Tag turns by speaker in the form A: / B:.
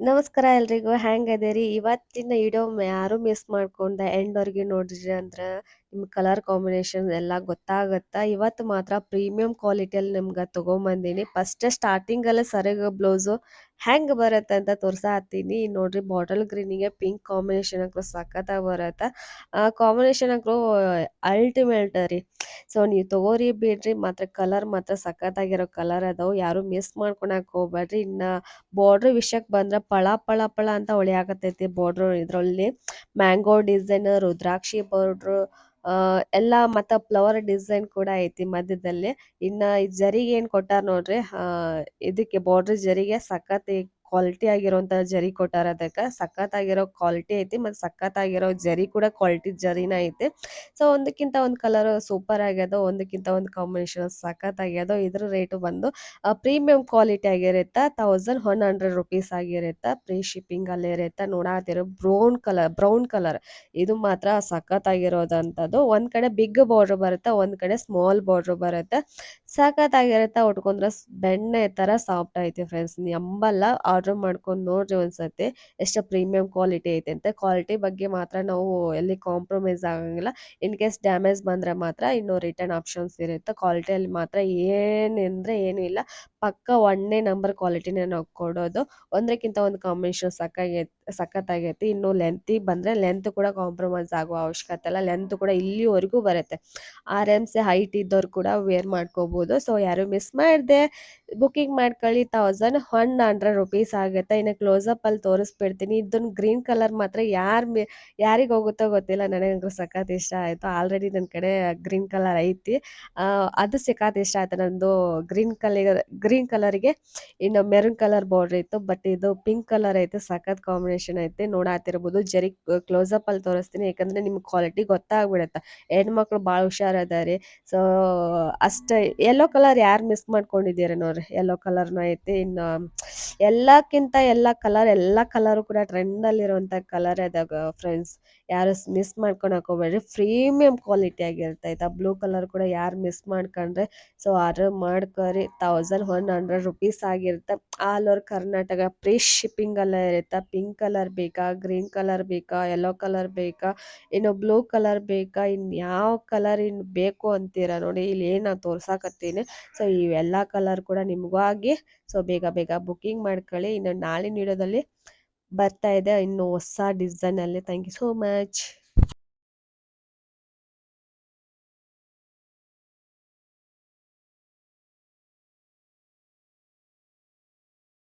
A: ನಮಸ್ಕಾರ ಎಲ್ರಿಗೂ ಹ್ಯಾಂಗ್ ಅದೇರಿ ಇವತ್ತಿನ ವಿಡಿಯೋ ಯಾರು ಮಿಸ್ ಮಾಡ್ಕೊಂಡ ಎಂಡ್ವರೆಗೆ ನೋಡ್ರಿ ಅಂದ್ರ ನಿಮ್ ಕಲರ್ ಕಾಂಬಿನೇಷನ್ ಎಲ್ಲ ಗೊತ್ತಾಗತ್ತ? ಇವತ್ತು ಮಾತ್ರ ಪ್ರೀಮಿಯಂ ಕ್ವಾಲಿಟಿಯಲ್ಲಿ ನಿಮ್ಗೆ ತಗೊಂಬಂದಿನಿ. ಫಸ್ಟ್ ಸ್ಟಾರ್ಟಿಂಗ್ ಅಲ್ಲ ಸರಿಗ ಬ್ಲೌಸು ಹ್ಯಾಂಗ್ ಬರುತ್ತೆ ಅಂತ ತೋರ್ಸಾತೀನಿ ನೋಡ್ರಿ ಬಾಟಲ್ ಗ್ರೀನಿಗೆ ಪಿಂಕ್ ಕಾಂಬಿನೇಷನ್ ಹಾಕ್ರು ಸಖತ್ತಾಗಿ ಬರತ್ತ. ಕಾಂಬಿನೇಷನ್ ಹಾಕ್ರು ಅಲ್ಟಿಮೇಟ್ ರೀ. ಸೊ ನೀವು ತಗೋರಿ ಬಿಡ್ರಿ, ಮಾತ್ರ ಕಲರ್ ಮಾತ್ರ ಸಖತ್ತಾಗಿರೋ ಕಲರ್ ಅದಾವು. ಯಾರು ಮಿಸ್ ಮಾಡ್ಕೊಳಕ್ ಹೋಗ್ಬೇಡ್ರಿ ಇನ್ನ ಬಾರ್ಡರ್ ವಿಷಯಕ್ಕೆ ಬಂದ್ರೆ ಪಳ ಪಳ ಪಳ ಅಂತ ಹೊಳಿಯಾಕತ್ತೈತಿ ಬಾರ್ಡರ್ ಇದರಲ್ಲಿ ಮ್ಯಾಂಗೋ ಡಿಸೈನ್ ರುದ್ರಾಕ್ಷಿ ಬಾರ್ಡ್ರು ಎಲ್ಲ ಮತ್ತ ಫ್ಲವರ್ ಡಿಸೈನ್ ಕೂಡ ಐತಿ ಮಧ್ಯದಲ್ಲಿ. ಇನ್ನ ಜರಿಗೆ ಏನ್ ಕೊಟ್ಟಾರ ನೋಡ್ರಿ ಇದಕ್ಕೆ ಬಾರ್ಡರ್ ಜರಿಗೆ ಸಖತ್ ಕ್ವಾಲಿಟಿ ಆಗಿರೋಂತ ಜರಿ ಕೊಟ್ಟಾರ ಅದಕ್ಕೆ. ಸಖತ್ ಆಗಿರೋ ಕ್ವಾಲಿಟಿ ಐತಿ ಮತ್ತ್ ಸಖತ್ ಆಗಿರೋ ಜರಿ ಕೂಡ ಕ್ವಾಲಿಟಿ ಜರಿನ ಐತಿ. ಸೊ ಒಂದಕ್ಕಿಂತ ಒಂದು ಕಲರ್ ಸೂಪರ್ ಆಗ್ಯದ, ಒಂದಕ್ಕಿಂತ ಒಂದು ಕಾಂಬಿನೇಷನ್ ಸಖತ್ ಆಗ್ಯದ ಇದ್ರ ರೇಟ್ ಬಂದು ಪ್ರೀಮಿಯಂ ಕ್ವಾಲಿಟಿ ಆಗಿರುತ್ತೆ ತೌಸಂಡ್ ಒನ್ ಹಂಡ್ರೆಡ್ ರುಪೀಸ್ ಆಗಿರುತ್ತೆ ಫ್ರೀ ಶಿಪ್ಪಿಂಗ್ ಅಲ್ಲಿ ಇರುತ್ತೆ. ನೋಡಾತಿರೋ ಬ್ರೌನ್ ಕಲರ್ ಬ್ರೌನ್ ಕಲರ್ ಇದು ಮಾತ್ರ ಸಖತ್ ಆಗಿರೋದಂಥದ್ದು ಒಂದ್ ಕಡೆ ಬಿಗ್ ಬಾರ್ಡರ್ ಬರುತ್ತೆ, ಒಂದ್ ಕಡೆ ಸ್ಮಾಲ್ ಬಾರ್ಡರ್ ಬರುತ್ತೆ. ಸಖತ್ ಆಗಿರುತ್ತೆ ಉಟ್ಕೊಂಡ್ರೆ ಬೆಣ್ಣೆ ತರ ಸಾಫ್ಟ್ ಐತಿ ಫ್ರೆಂಡ್ಸ್ ನಂಬಲ್ಲ ಆರ್ಡರ್ ಮಾಡ್ಕೊಂಡು ನೋಡ್ರಿ ಒಂದ್ಸತಿ ಎಷ್ಟು ಪ್ರೀಮಿಯಂ ಕ್ವಾಲಿಟಿ ಐತೆ ಅಂತ. ಕ್ವಾಲಿಟಿ ಬಗ್ಗೆ ಮಾತ್ರ ನಾವು ಎಲ್ಲಿ ಕಾಂಪ್ರಮೈಸ್ ಆಗಂಗಿಲ್ಲ. ಇನ್ ಕೇಸ್ ಡ್ಯಾಮೇಜ್ ಬಂದ್ರೆ ಮಾತ್ರ ಇನ್ನು ರಿಟರ್ನ್ ಆಪ್ಷನ್ಸ್ ಇರುತ್ತೆ. ಕ್ವಾಲಿಟಿಯಲ್ಲಿ ಮಾತ್ರ ಏನಂದ್ರೆ ಏನು ಇಲ್ಲ. ಪಕ್ಕ ಒಂದೇ ನಂಬರ್ ಕ್ವಾಲಿಟಿನೇ ನಾವು ಕೊಡೋದು. ಒಂದಕ್ಕಿಂತ ಒಂದು ಕಾಂಬಿನೇಷನ್ ಸಕ್ಕಾಗೈತಿ ಸಖತ್ತಾಗೈತಿ. ಇನ್ನು ಲೆಂತಿಗೆ ಬಂದ್ರೆ ಲೆಂತ್ ಕೂಡ ಕಾಂಪ್ರಮೈಸ್ ಆಗೋ ಅವಶ್ಯಕತೆ ಇಲ್ಲ. ಲೆಂತ್ ಕೂಡ ಇಲ್ಲಿವರೆಗೂ ಬರುತ್ತೆ. ಆರ್ ಎಂ ಸಿ ಹೈಟ್ ಇದ್ದವ್ರು ಕೂಡ ವೇರ್ ಮಾಡ್ಕೋಬೋದು. ಸೊ ಯಾರು ಮಿಸ್ ಮಾಡಿದೆ ಬುಕಿಂಗ್ ಮಾಡ್ಕೊಳ್ಳಿ ತೌಸಂಡ್ ಒನ್ ಹಂಡ್ರೆಡ್ ರುಪೀಸ್ ಆಗುತ್ತೆ. ಇನ್ನು ಕ್ಲೋಸಪ್ ಅಲ್ಲಿ ತೋರಿಸ್ಬಿಡ್ತೀನಿ. ಇದನ್ನ ಗ್ರೀನ್ ಕಲರ್ ಮಾತ್ರ ಯಾರು ಯಾರಿಗೆ ಹೋಗುತ್ತೋ ಗೊತ್ತಿಲ್ಲ. ನನಗೆ ಸಖತ್ ಇಷ್ಟ ಆಯಿತು. ಆಲ್ರೆಡಿ ನನ್ನ ಕಡೆ ಗ್ರೀನ್ ಕಲರ್ ಐತಿ. ಅದು ಸಖತ್ ಇಷ್ಟ ಆಯ್ತು ನಂದು ಗ್ರೀನ್ ಕಲರ್ ಗ್ರೀನ್ ಕಲರ್ಗೆ ಇನ್ನು ಮೆರೂನ್ ಕಲರ್ ಬಾರ್ಡರ್ ಇತ್ತು. ಬಟ್ ಇದು ಪಿಂಕ್ ಕಲರ್ ಐತೆ. ಸಖತ್ ಕಾಂಬಿನೇಷನ್ ಐತೆ ನೋಡಾತಿರ್ಬೋದು. ಜರಿ ಕ್ಲೋಸ್ ಅಪ್ ಅಲ್ಲಿ ತೋರಿಸ್ತೀನಿ. ಯಾಕಂದ್ರೆ ನಿಮ್ಗೆ ಕ್ವಾಲಿಟಿ ಗೊತ್ತಾಗ್ಬಿಡತ್ತೆ. ಹೆಣ್ಮಕ್ಳು ಭಾಳ ಹುಷಾರ್ ಅದಾರಿ ಸೊ ಅಷ್ಟ ಯೆಲ್ಲೋ ಕಲರ್ ಯಾರು ಮಿಸ್ ಮಾಡ್ಕೊಂಡಿದ್ದೀರ ನೋಡ್ರಿ ಯೆಲ್ಲೋ ಕಲರ್ನು ಐತೆ. ಇನ್ನು, ಎಲ್ಲಕ್ಕಿಂತ ಎಲ್ಲ ಕಲರ್ ಎಲ್ಲ ಕಲರು ಕೂಡ ಟ್ರೆಂಡ್ ಅಲ್ಲಿರುವಂತ ಕಲರ್ ಅದಾಗ ಫ್ರೆಂಡ್ಸ್ ಯಾರು ಮಿಸ್ ಮಾಡ್ಕೊಳಕ್ ಹೋಗ್ಬೇಡ್ರಿ. ಪ್ರೀಮಿಯಂ ಕ್ವಾಲಿಟಿ ಆಗಿರುತ್ತೆ ಆಯ್ತಾ. ಬ್ಲೂ ಕಲರ್ ಕೂಡ ಯಾರು ಮಿಸ್ ಮಾಡ್ಕೊಂಡ್ರೆ ಸೊ ಆರ್ಡರ್ ಮಾಡ್ಕೊರಿ. ತೌಸಂಡ್ ಒನ್ ಹಂಡ್ರೆಡ್ ರುಪೀಸ್ ಆಗಿರುತ್ತೆ. All over Karnataka free shipping ಎಲ್ಲ ಇರುತ್ತೆ. ಪಿಂಕ್ ಕಲರ್ ಬೇಕಾ? ಗ್ರೀನ್ ಕಲರ್ ಬೇಕಾ? ಯೆಲ್ಲೋ ಕಲರ್ ಬೇಕಾ? ಇನ್ನು ಬ್ಲೂ ಕಲರ್ ಬೇಕಾ? ಇನ್ ಯಾವ ಕಲರ್ ಇನ್ ಬೇಕು ಅಂತೀರಾ ನೋಡಿ? ಇಲ್ಲಿ ಏನ್ ನಾನು ತೋರ್ಸಾಕತ್ತೀನಿ. ಸೊ ಇವೆಲ್ಲ ಕಲರ್ ಕೂಡ ನಿಮಗಾಗಿ ಸೊ ಬೇಗ ಬೇಗ ಬುಕ್ಕಿಂಗ್ ಮಾಡ್ಕೊಳ್ಳಿ. ಇನ್ನು ನಾಳಿನ ವಿಡಿಯೋದಲ್ಲಿ ಬರ್ತಾ ಇದೆ. ಇನ್ನು ಹೊಸ ಡಿಸೈನ್ ಅಲ್ಲಿ. Thank you so much